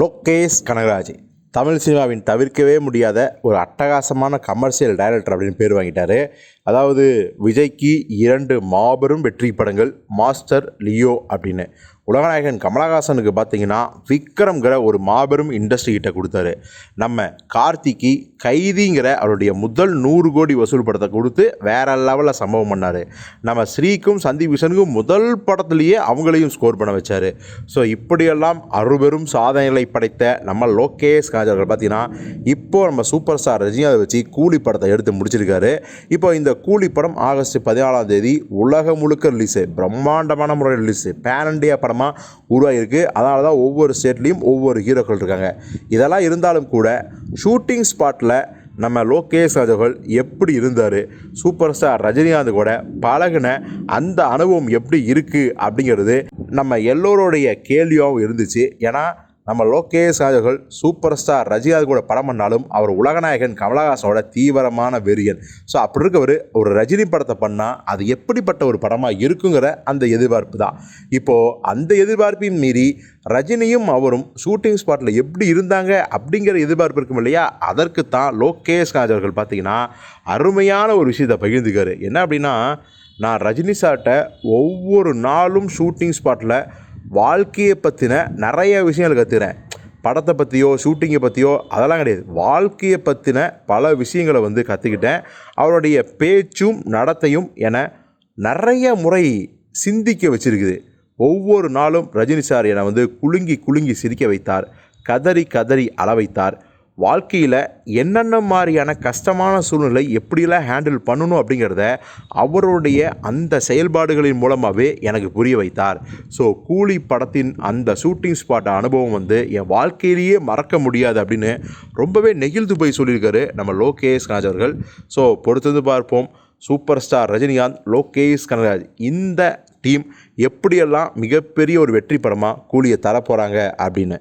லோகேஷ் கனகராஜ். தமிழ் சினிமாவின் தவிர்க்கவே முடியாத ஒரு அட்டகாசமான கமர்ஷியல் டைரக்டர் அப்படின்னு பேர் வாங்கிட்டார். அதாவது விஜய்க்கு இரண்டு மாபெரும் வெற்றி படங்கள் மாஸ்டர் லியோ அப்படின்னு. உலகநாயகன் கமலஹாசனுக்கு பார்த்தீங்கன்னா விக்ரம்ங்கிற ஒரு மாபெரும் இண்டஸ்ட்ரி கிட்ட கொடுத்தாரு. நம்ம கார்த்திக்கு கைதிங்கிற அவருடைய முதல் நூறு கோடி வசூல் படத்தை கொடுத்து வேற லெவலில் சம்பவம் பண்ணார். நம்ம ஸ்ரீக்கும் சந்தீப் கிஷனுக்கும் முதல் படத்துலேயே அவங்களையும் ஸ்கோர் பண்ண வச்சார். ஸோ இப்படியெல்லாம் அறுபெரும் சாதனைகளை படைத்த நம்ம லோகேஷ் காஜர்கள் பார்த்தீங்கன்னா இப்போது நம்ம சூப்பர் ஸ்டார் ரஜினியாவை வச்சு கூலி படத்தை எடுத்து முடிச்சிருக்காரு. இப்போ இந்த கூலி படம் ஆகஸ்ட் பதினாலாம் தேதி உலகம் முழுக்க ரிலீஸு பிரம்மாண்டமான முறையில் ரிலீஸு பேன் இண்டியா படமாக உருவாகிருக்கு அதனால தான் ஒவ்வொரு ஸ்டேட்லேயும் ஒவ்வொரு ஹீரோக்கள் இருக்காங்க. இதெல்லாம் இருந்தாலும் கூட ஷூட்டிங் ஸ்பாட்டில் நம்ம லோகேஷ் ராஜகோல் எப்படி இருந்தார் சூப்பர் ஸ்டார் ரஜினிகாந்த் கூட பழகுன அந்த அனுபவம் எப்படி இருக்குது அப்படிங்கிறது நம்ம எல்லோருடைய கேள்வியாகவும் இருந்துச்சு. ஏன்னா நம்ம லோகேஷ் ராஜர்கள் சூப்பர் ஸ்டார் ரஜினிகாந்த் கூட படம் பண்ணாலும் அவர் உலகநாயகன் கமலஹாசனோட தீவிரமான வெறியன். ஸோ அப்படி இருக்கவர் ஒரு ரஜினி படத்தை பண்ணால் அது எப்படிப்பட்ட ஒரு படமாக இருக்குங்கிற அந்த எதிர்பார்ப்பு தான். இப்போது அந்த எதிர்பார்ப்பையும் மீறி ரஜினியும் அவரும் ஷூட்டிங் ஸ்பாட்டில் எப்படி இருந்தாங்க அப்படிங்கிற எதிர்பார்ப்பு இருக்கும் இல்லையா? அதற்கு தான் லோகேஷ் ராஜ் அவர்கள் பார்த்தீங்கன்னா அருமையான ஒரு விஷயத்தை பகிர்ந்துக்காரு. என்ன அப்படின்னா நான் ரஜினி சார்கிட்ட ஒவ்வொரு நாளும் ஷூட்டிங் ஸ்பாட்டில் வாழ்க்கையை பற்றின நிறைய விஷயங்கள் கற்றுக்கிறேன் படத்தை பற்றியோ ஷூட்டிங்கை பற்றியோ அதெல்லாம் கிடையாது. வாழ்க்கையை பற்றின பல விஷயங்களை வந்து கற்றுக்கிட்டேன் அவருடைய பேச்சும் நடத்தையும் என நிறைய முறை சிந்திக்க வச்சிருக்குது. ஒவ்வொரு நாளும் ரஜினி சார் என்னை வந்து குலுங்கி குலுங்கி சிரிக்க வைத்தார். கதறி கதறி அளவைத்தார். வாழ்க்கையில் என்னென்ன மாதிரியான கஷ்டமான சூழ்நிலை எப்படியெல்லாம் ஹேண்டில் பண்ணணும் அப்படிங்கிறத அவருடைய அந்த செயல்பாடுகளின் மூலமாகவே எனக்கு புரிய வைத்தார். ஸோ கூலி படத்தின் அந்த ஷூட்டிங் ஸ்பாட் அனுபவம் வந்து என் வாழ்க்கையிலேயே மறக்க முடியாது அப்படின்னு ரொம்பவே நெகிழ்ந்து போய் சொல்லியிருக்காரு நம்ம லோகேஷ் கனகராஜ் அவர்கள். ஸோ பொறுத்திருந்து பார்ப்போம். சூப்பர் ஸ்டார் ரஜினிகாந்த் லோகேஷ் கனகராஜ் இந்த டீம் எப்படியெல்லாம் மிகப்பெரிய ஒரு வெற்றி படமாக கூலியை தரப்போகிறாங்க அப்படின்னு.